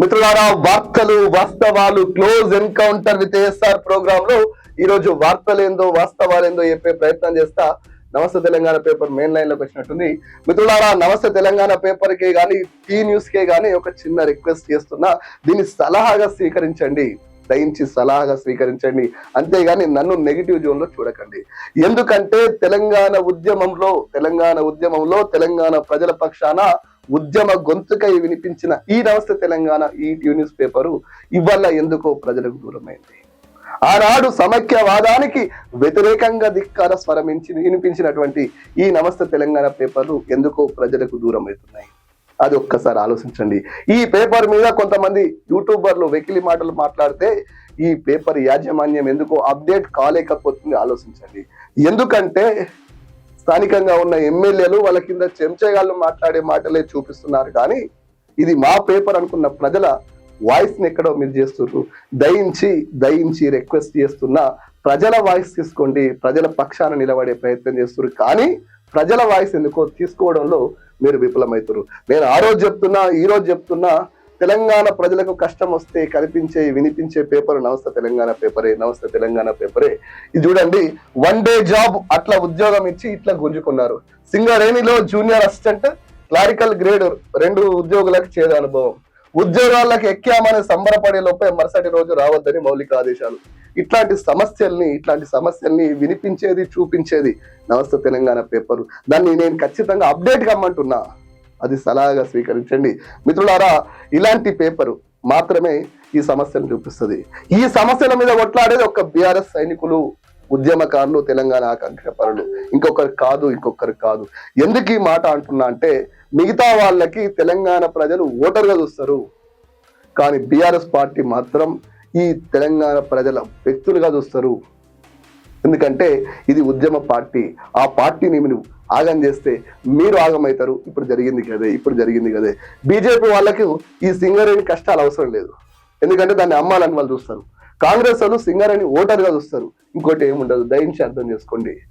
మిత్రులారా వార్తలు వాస్తవాలు క్లోజ్ ఎన్కౌంటర్ విత్ ఏఎస్ఆర్ ప్రోగ్రామ్లో ఈ రోజు వార్తలేందో వాస్తవాలేందో చెప్పే ప్రయత్నం చేస్తా నమస్తే తెలంగాణ పేపర్ మెయిన్ లైన్లోకి వచ్చినట్టుంది. మిత్రులారా నమస్తే తెలంగాణ పేపర్ కే గానీ టీ న్యూస్ కే గానీ ఒక చిన్న రిక్వెస్ట్ చేస్తున్నా. దీన్ని సలహాగా స్వీకరించండి. దయించి సలహాగా స్వీకరించండి. అంతేగాని నన్ను నెగిటివ్ జోన్లో చూడకండి. ఎందుకంటే తెలంగాణ ఉద్యమంలో తెలంగాణ ఉద్యమంలో తెలంగాణ ప్రజల పక్షాన ఉద్యమ గొంతుకై వినిపించిన ఈ నమస్తే తెలంగాణ ఈ న్యూస్ పేపరు ఇవాళ ఎందుకో ప్రజలకు దూరమైంది. ఆనాడు సమైక్యవాదానికి వ్యతిరేకంగా ధిక్కార స్వరమించి వినిపించినటువంటి ఈ నమస్తే తెలంగాణ పేపర్లు ఎందుకో ప్రజలకు దూరం అవుతున్నాయి అది ఒక్కసారి ఆలోచించండి. ఈ పేపర్ మీద కొంతమంది యూట్యూబర్లు వెకిలి మాటలు మాట్లాడితే ఈ పేపర్ యాజమాన్యం ఎందుకో అప్డేట్ కాలేకపోతుంది ఆలోచించండి. ఎందుకంటే స్థానికంగా ఉన్న ఎమ్మెల్యేలు వాళ్ళ కింద చెంచగాళ్ళు మాట్లాడే మాటలే చూపిస్తున్నారు. కానీ ఇది మా పేపర్ అనుకున్న ప్రజల వాయిస్ని ఎక్కడో మీరు చేస్తున్నారు దయించి దయించి రిక్వెస్ట్ చేస్తున్నా ప్రజల వాయిస్ తీసుకోండి. ప్రజల పక్షాన నిలబడే ప్రయత్నం చేస్తున్నారు కానీ ప్రజల వాయిస్ ఎందుకో తీసుకోవడంలో మీరు విఫలమవుతారు నేను ఆ రోజు చెప్తున్నా ఈ రోజు చెప్తున్నా తెలంగాణ ప్రజలకు కష్టం వస్తే కనిపించే వినిపించే పేపర్ నమస్తే తెలంగాణ పేపరే నమస్తే తెలంగాణ పేపరే. ఇది చూడండి వన్ డే జాబ్ అట్లా ఉద్యోగం ఇచ్చి ఇట్లా గుంజుకున్నారు. సింగరేణిలో జూనియర్ అసిస్టెంట్ క్లారికల్ గ్రేడ్ రెండు ఉద్యోగులకు చేదు అనుభవం. ఉద్యోగాలకు ఎక్కామని సంబరపడే లోపే మరుసటి రోజు రావద్దని మౌలిక ఆదేశాలు. ఇట్లాంటి సమస్యల్ని ఇట్లాంటి సమస్యల్ని వినిపించేది చూపించేది నమస్తే తెలంగాణ పేపర్. దాన్ని నేను ఖచ్చితంగా అప్డేట్ కమ్మంటున్నా. అది సలహాగా స్వీకరించండి. మిత్రులారా ఇలాంటి పేపరు మాత్రమే ఈ సమస్యను చూపిస్తుంది. ఈ సమస్యల మీద కొట్లాడేది ఒక బీఆర్ఎస్ సైనికులు ఉద్యమకారులు తెలంగాణ ఆకాంక్ష పరులు. ఇంకొకరు కాదు ఇంకొకరు కాదు. ఎందుకు ఈ మాట అంటున్నా అంటే మిగతా వాళ్ళకి తెలంగాణ ప్రజలు ఓటర్గా చూస్తారు. కానీ బీఆర్ఎస్ పార్టీ మాత్రం ఈ తెలంగాణ ప్రజల వ్యక్తులుగా చూస్తారు. ఎందుకంటే ఇది ఉద్యమ పార్టీ. ఆ పార్టీని మీరు ఆగం చేస్తే మీరు ఆగమవుతారు. ఇప్పుడు జరిగింది కదే ఇప్పుడు జరిగింది కదే. బీజేపీ వాళ్ళకి ఈ సింగరేణి కష్టాలు అవసరం లేదు. ఎందుకంటే దాన్ని అమ్మాలని వాళ్ళు చూస్తారు. కాంగ్రెస్ వాళ్ళు సింగరేణి ఓటర్గా చూస్తారు. ఇంకోటి ఏముండదు. దయించి అర్థం చేసుకోండి.